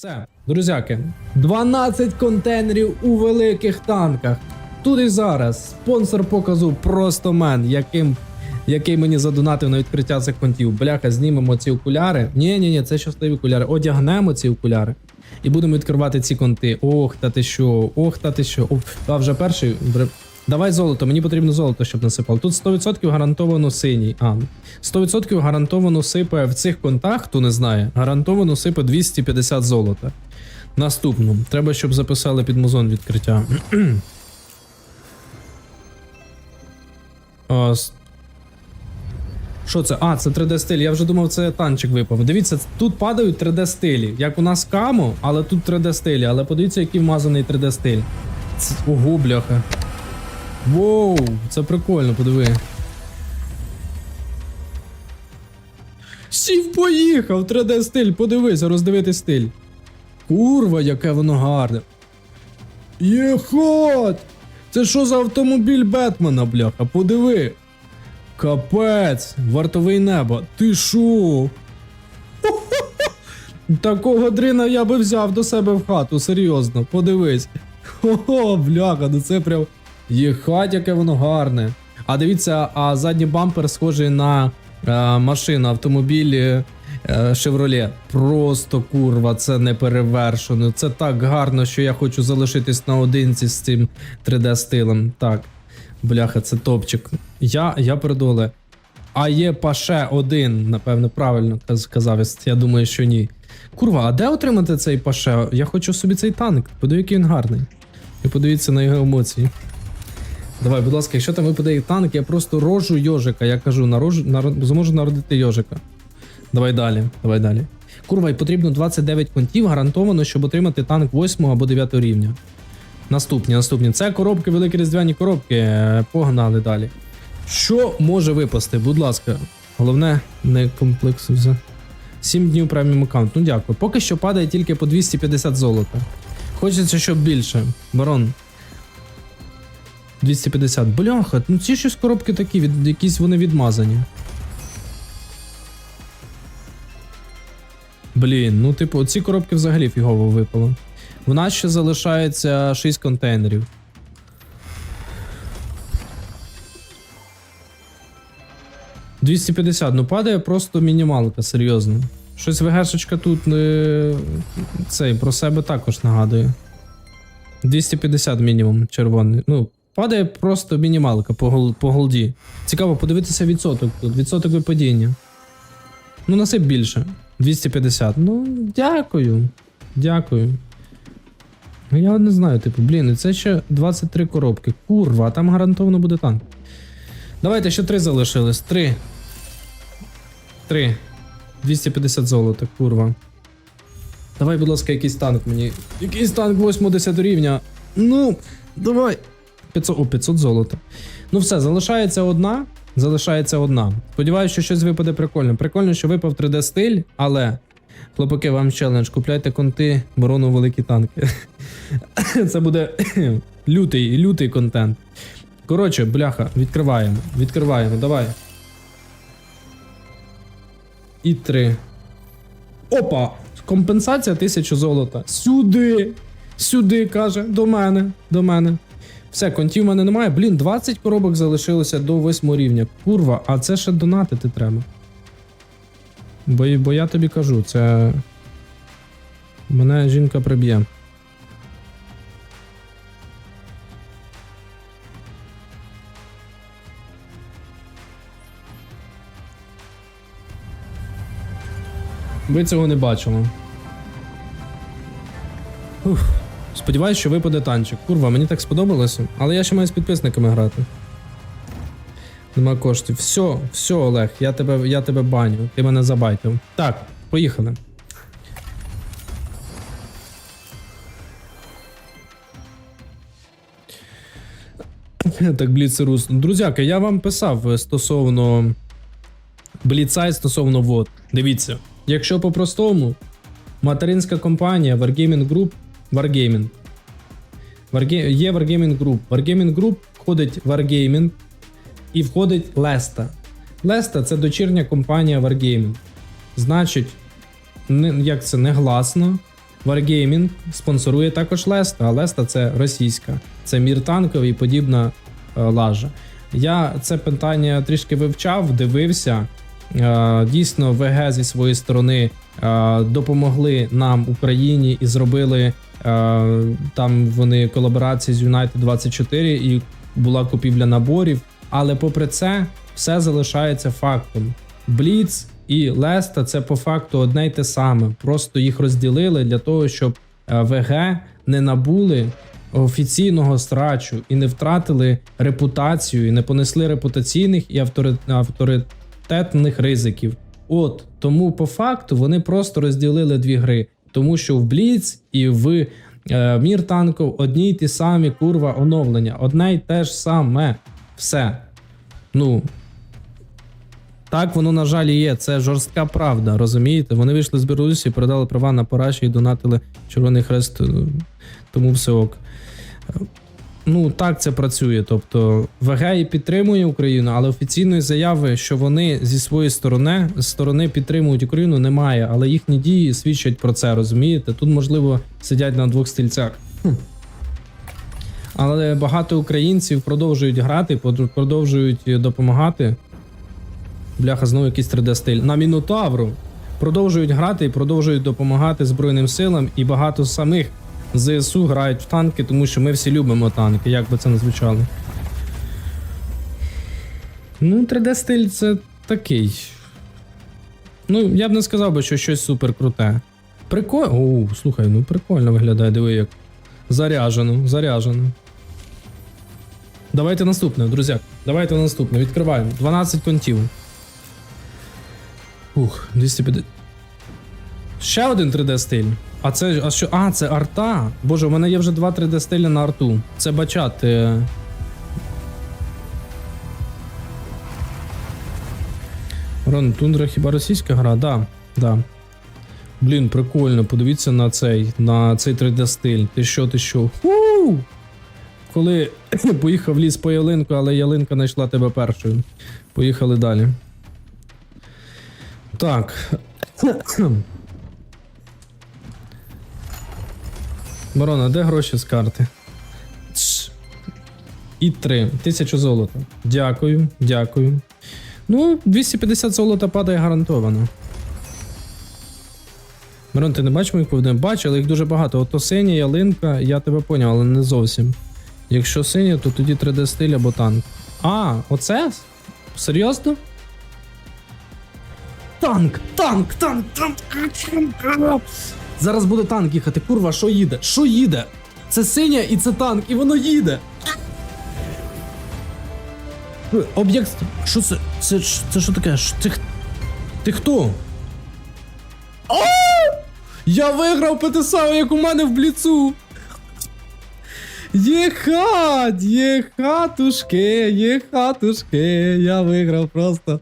Все, друзяки, 12 контейнерів у великих танках. Тут і зараз спонсор показу просто мен, яким, який мені задонатив на відкриття цих контів. Бляха, знімемо ці окуляри. Ні, ні, ні, це щасливі окуляри. Одягнемо ці окуляри і будемо відкривати ці конти. Ох, та ти що, ох, та ти що. Ох, а вже перший. Давай золото, мені потрібно золото, щоб насипало. Тут 100% гарантовано синій. А, 100% гарантовано сипе в цих контах, хто не знає, гарантовано сипе 250 золота. Наступну. Треба, щоб записали під музон відкриття. Що це? А, це 3D стиль. Я вже думав, це танчик випав. Дивіться, тут падають 3D стилі. Як у нас камо, але тут 3D стилі. Але подивіться, який вмазаний 3D стиль. Ц- Ого, бляха. Воу, це прикольно, подиви. Сів поїхав, 3D стиль, подивися, роздивити стиль. Курва, яке воно гарне. Єхот! Це що за автомобіль Бетмена, бляха? Подиви. Капець, вартовий небо. Ти шо? Такого дрина я би взяв до себе в хату, серйозно, подивись. Ого, бляха, ну це прям. Єхать, яке воно гарне. А дивіться, а задній бампер схожий на е, машину, автомобіль е, Chevrolet. Просто курва, це не перевершено. Це так гарно, що я хочу залишитись наодинці з цим 3D стилем. Так, бляха, це топчик. Я, я передоле. А є паше один, напевно, правильно каз- казав. Я думаю, що ні. Курва, а де отримати цей паше? Я хочу собі цей танк. Подиві, який він гарний. І подивіться на його емоції. Давай, будь ласка, якщо там випадає танк, я просто рожу йожика. Я кажу, нарожу, нар... зможу народити йожика. Давай далі, давай далі. Курва, і потрібно 29 контів гарантовано, щоб отримати танк 8 або 9 рівня. Наступні, наступні. Це коробки, великі різдвяні коробки. Е, Погнали далі. Що може випасти? Будь ласка, головне, не комплекс. 7 днів преміум аккаунт. Ну дякую. Поки що падає тільки по 250 золота. Хочеться, щоб більше. Барон. 250. Бляха, ну ці щось коробки такі, від, якісь вони відмазані. Блін, ну типу, ці коробки взагалі фігово випало. В нас ще залишається 6 контейнерів. «250», ну падає просто мінімалка, серйозно. Щось ВГшечка тут е, цей про себе також нагадує. 250 мінімум червоний. Ну, падає просто мінімалка по, гол, по голді. Цікаво подивитися відсоток тут. Відсоток випадіння. Ну, насип більше. 250. Ну, дякую. Дякую. Ну, Я не знаю, типу, блін, це ще 23 коробки. Курва, там гарантовано буде танк. Давайте ще три залишилось. Три. Три. 250 золота, курва. Давай, будь ласка, якийсь танк мені. Якийсь танк 80 рівня. Ну, давай. 500, о, 500 золота. Ну все, залишається одна. Залишається одна. Сподіваюся, що щось випаде прикольно. Прикольно, що випав 3D стиль, але. Хлопаки, вам челендж. Купляйте конти, борону великі танки. Це буде лютий, лютий контент. Коротше, бляха, відкриваємо. Відкриваємо, давай. І три. Опа! Компенсація 1000 золота. Сюди! Сюди, каже, до мене, до мене. Все, контів в мене немає. Блін, 20 коробок залишилося до 8 рівня. Курва, а це ще донатити треба. Бо, бо я тобі кажу, це. Мене жінка приб'є. Ви цього не бачили. Ух. Сподіваюсь, що випаде танчик. Курва, мені так сподобалося, але я ще маю з підписниками грати. Нема коштів. Все, все, Олег, я тебе, я тебе баню, ти мене забайтив. Так, поїхали. Так, Бліцерус. Друзяки, я вам писав стосовно Бліцай стосовно вод. Дивіться, якщо по-простому, материнська компанія Wargaming Group, Wargaming. Warga- Є Wargaming Group. Wargaming Group входить Wargaming і входить Lesta. Lesta це дочірня компанія Wargaming. Значить, як це негласно, Wargaming спонсорує також Леста, а Леста це російська, це мір танковий і подібна е, лажа. Я це питання трішки вивчав, дивився. Е, Дійсно, ВГ зі своєї сторони е, допомогли нам Україні і зробили е, там вони колаборації з United 24 і була купівля наборів. Але попри це, все залишається фактом. Бліц і Леста це по факту одне й те саме. Просто їх розділили для того, щоб ВГ не набули офіційного страчу і не втратили репутацію, і не понесли репутаційних і автори- авторитетних ризиків. От тому по факту вони просто розділили дві гри, тому що в Бліц і в е, Мір танков одні й ті самі курва оновлення, одне й те ж саме. Все. Ну. Так, воно, на жаль, є. Це жорстка правда, розумієте? Вони вийшли з Білорусі, передали права на параші і донатили Червоний Хрест, е, тому все ок. Ну, так це працює. Тобто ВГ і підтримує Україну, але офіційної заяви, що вони зі своєї сторони, сторони підтримують Україну, немає. Але їхні дії свідчать про це, розумієте? Тут, можливо, сидять на двох стільцях. Але багато українців продовжують грати, продовжують допомагати. Бляха, знову якийсь 3D-стиль. На Мінотавру. Продовжують грати і продовжують допомагати Збройним силам, і багато самих ЗСУ грають в танки, тому що ми всі любимо танки, як би це не звучало. Ну, 3D-стиль це такий. Ну, я б не сказав би, що щось супер круте. Прикольно. О, слухай, ну прикольно виглядає, диви як. Заряжено, заряжено. Давайте наступне, друзі. Давайте наступне. Відкриваємо. 12 контів. Ух, 250. Ще один 3D стиль. А це. А що? А, це арта. Боже, у мене є вже два 3D стилі на арту. Це бачат. е. Рон, Тундра хіба російська гра? Да, да. Блін, прикольно. Подивіться на цей, на цей 3D стиль. Ти що, ти що? Ху! Коли поїхав ліс по ялинку, але ялинка знайшла тебе першою. Поїхали далі. Так. Барона, де гроші з карти? І 3. Тисячу золота. Дякую, дякую. Ну, 250 золота падає гарантовано. Мирон, ти не бачиш моїх повідомлень? Бачу, але їх дуже багато. Ото синя ялинка, я тебе поняв, але не зовсім. Якщо синя, то тоді 3D стиль або танк. А, оце? Серйозно? Танк! Танк! Танк! Танк! танк. Зараз буде танк їхати. Курва, що їде? Що їде? Це синя і це танк, і воно їде. Об'єкт. Що це? Це, це, що таке? Ти, ти хто? Я виграв ПТСАУ, як у мене в бліцу. Є хат, є хатушки, є хатушки. Я виграв просто.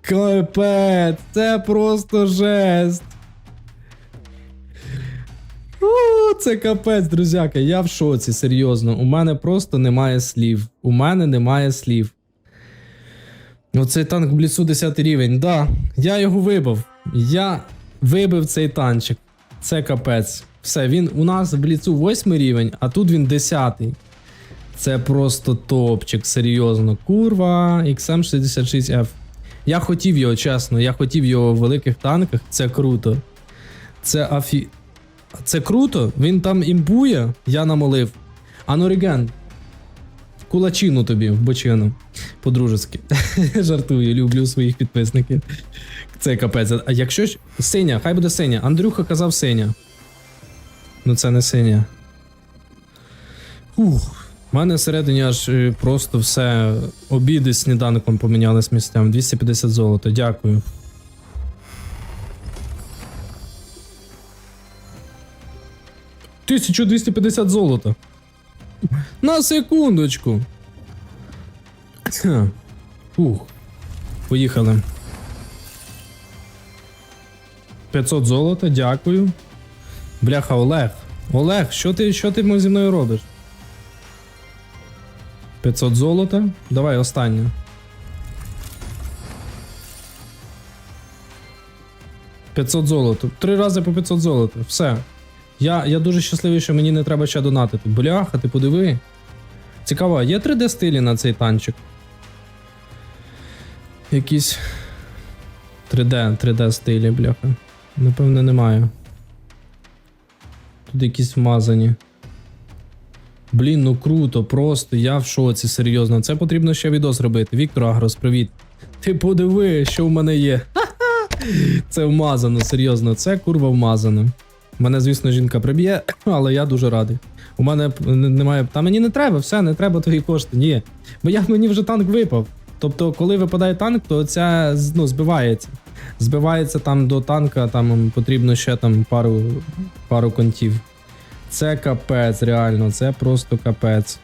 Капець, це просто жесть. О, це капець, друзяка. Я в шоці, серйозно. У мене просто немає слів. У мене немає слів. Оцей танк в бліцу 10 рівень. Да, я його вибив. Я вибив цей танчик. Це капець. Все, він у нас в бліцу 8 рівень, а тут він 10. Це просто топчик, серйозно. Курва, XM66F. Я хотів його, чесно, я хотів його в великих танках. Це круто. Це афі. Це круто, він там імбує, я намолив. Аноріген. Кулачину тобі в бочину. По-дружески. Жартую, люблю своїх підписників. Це капець. А якщо ж. Синя, хай буде синя. Андрюха казав синя. Ну це не синя. Ух. У мене всередині аж е, просто все обіди з сніданком помінялись місцями. 250 золота, дякую. Тисячу 250 золота. На секундочку. Ух. Поїхали. 500 золота, дякую. Бляха, Олег. Олег, що ти, що ти зі мною робиш? 500 золота. Давай останнє. 500 золота. Три рази по 500 золота. Все. Я, я дуже щасливий, що мені не треба ще донатити. Бляха, ти подиви. Цікаво, є 3D стилі на цей танчик? Якісь 3D, 3D стилі, бляха. Напевне, немає. Тут якісь вмазані. Блін, ну круто, просто я в шоці, серйозно. Це потрібно ще відос робити. Віктор Агрос, привіт. Ти подиви, що в мене є. Це вмазано, серйозно, це курва вмазано. Мене, звісно, жінка приб'є, але я дуже радий. У мене немає. Та мені не треба, все, не треба твої кошти. Ні. Бо я мені вже танк випав. Тобто, коли випадає танк, то ця ну, збивається. Збивається там до танка, там потрібно ще там пару, пару контів. Це капець, реально, це просто капець.